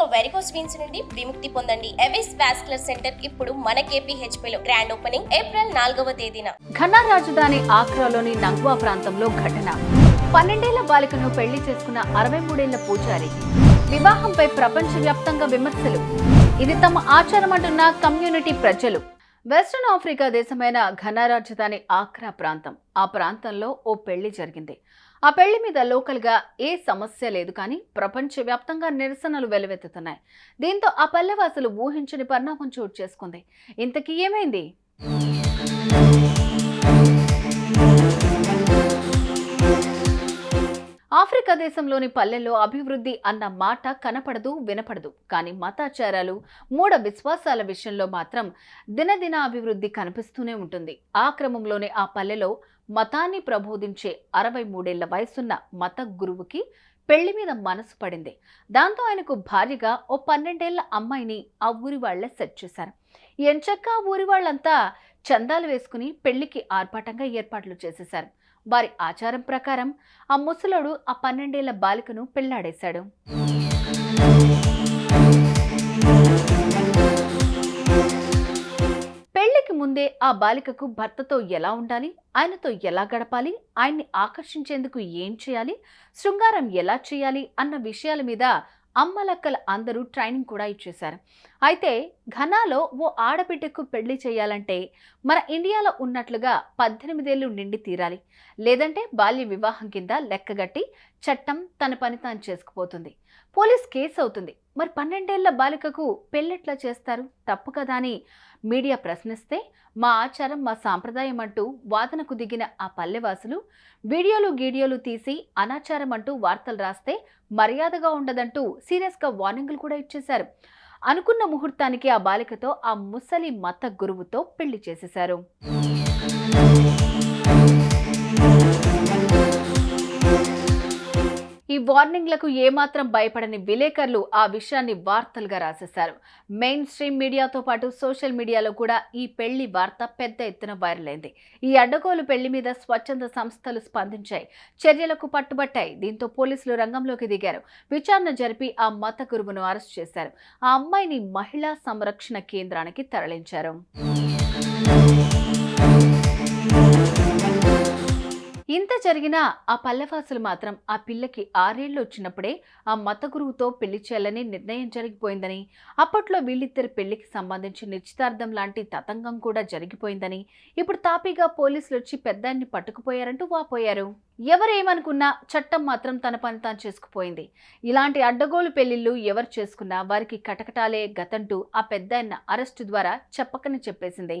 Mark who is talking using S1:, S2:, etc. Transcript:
S1: ఇక varicose veins నుండి విముక్తి పొందండి. ఎవిస్ వాస్కులర్ సెంటర్ ఇప్పుడు మన KPHP లో గ్రాండ్ ఓపెనింగ్ ఏప్రిల్ నాలుగవ తేదీన.
S2: ఘనా రాజధాని ఆగ్రాలోని నంగ్వా ప్రాంతంలో ఘటన. పన్నెండేళ్ళ బాలికను పెళ్ళి చేసుకున్న అరవై మూడేళ్ళ పూజారి. వివాహంపై ప్రపంచవ్యాప్తంగా విమర్శలు. ఇది తమ ఆచారమంటున్న కమ్యూనిటీ ప్రజలు. వెస్ట్రన్ ఆఫ్రికా దేశమైన ఘనా రాజధాని ఆక్రా ప్రాంతం. ఆ ప్రాంతంలో ఓ పెళ్ళి జరిగింది. ఆ పెళ్ళి మీద లోకల్గా ఏ సమస్య లేదు కానీ ప్రపంచవ్యాప్తంగా నిరసనలు వెలువెత్తుతున్నాయి. దీంతో ఆ పల్లెవాసులు ఊహించని పరిణామం చోటు చేసుకుంది. ఇంతకీ ఏమైంది? ఆఫ్రికా దేశంలోని పల్లెల్లో అభివృద్ధి అన్న మాట కనపడదు వినపడదు. కానీ మతాచారాలు మూఢ విశ్వాసాల విషయంలో మాత్రం దినదిన అభివృద్ధి కనిపిస్తూనే ఉంటుంది. ఆ క్రమంలోనే ఆ పల్లెలో మతాన్ని ప్రబోధించే అరవై మూడేళ్ళ వయసున్న మత గురువుకి పెళ్ళి మీద మనసు పడింది. దాంతో ఆయనకు భార్యగా ఓ పన్నెండేళ్ళ అమ్మాయిని ఆ ఊరి వాళ్ళే సెట్ చేశారు. ఎంచక్క ఊరి వాళ్ళంతా చందాలు వేసుకుని పెళ్ళికి ఆర్భాటంగా ఏర్పాట్లు చేసేశారు. వారి ఆచారం ప్రకారం ఆ ముసలోడు ఆ పన్నెండేళ్ళ బాలికను పెళ్ళాడేశాడు. పెళ్ళికి ముందే ఆ బాలికకు భర్తతో ఎలా ఉండాలి ఆయనతో ఎలా గడపాలి ఆయన్ని ఆకర్షించేందుకు ఏం చేయాలి శృంగారం ఎలా చేయాలి అన్న విషయాల మీద అమ్మలక్కల అందరూ ట్రైనింగ్ కూడా ఇచ్చేశారు. అయితే ఘనాలో ఓ ఆడబిడ్డకు పెళ్ళి చేయాలంటే మన ఇండియాలో ఉన్నట్లుగా పద్దెనిమిదేళ్ళు నిండి తీరాలి. లేదంటే బాల్య వివాహం కింద లెక్కగట్టి చట్టం తన పని తాను చేసుకుపోతుంది. పోలీస్ కేసు అవుతుంది. మరి పన్నెండేళ్ళ బాలికకు పెళ్ళెట్లా చేస్తారు? తప్పు కదా అని మీడియా ప్రశ్నిస్తే మా ఆచారం మా సాంప్రదాయం అంటూ వాదనకు దిగిన ఆ పల్లెవాసులు వీడియోలు గీడియోలు తీసి అనాచారం అంటూ వార్తలు రాస్తే మర్యాదగా ఉండదంటూ సీరియస్గా వార్నింగులు కూడా ఇచ్చేశారు. అనుకున్న ముహూర్తానికి ఆ బాలికతో ఆ ముసలి మత గురువుతో పెళ్ళి చేసేశారు. వార్నింగ్లకు ఏమాత్రం భయపడని విలేకరులు ఆ విషయాన్ని వార్తలుగా రాసేశారు. మెయిన్ స్ట్రీమ్ మీడియాతో పాటు సోషల్ మీడియాలో కూడా ఈ పెళ్ళి వార్త పెద్ద ఎత్తున వైరల్ అయింది. ఈ అడ్డగోలు పెళ్ళి మీద స్వచ్ఛంద సంస్థలు స్పందించాయి. చర్యలకు పట్టుబట్టాయి. దీంతో పోలీసులు రంగంలోకి దిగారు. విచారణ జరిపి ఆ మత గురువును అరెస్ట్ చేశారు. ఆ అమ్మాయిని మహిళా సంరక్షణ కేంద్రానికి తరలించారు. ఇంత జరిగినా ఆ పల్లెవాసులు మాత్రం ఆ పిల్లకి ఆరేళ్ళు వచ్చినప్పుడే ఆ మత గురువుతో పెళ్ళి చేయాలని నిర్ణయం జరిగిపోయిందని అప్పట్లో వీళ్ళిద్దరి పెళ్ళికి సంబంధించి నిశ్చితార్థం లాంటి తతంగం కూడా జరిగిపోయిందని ఇప్పుడు తాపీగా పోలీసులు వచ్చి పెద్దాన్ని పట్టుకుపోయారంటూ వాపోయారు. ఎవరేమనుకున్నా చట్టం మాత్రం తన పని తాను చేసుకుపోయింది. ఇలాంటి అడ్డగోలు పెళ్ళిళ్ళు ఎవరు చేసుకున్నా వారికి కటకటాలే గతంటూ ఆ పెద్దాయన అరెస్టు ద్వారా చెప్పకని చెప్పేసింది.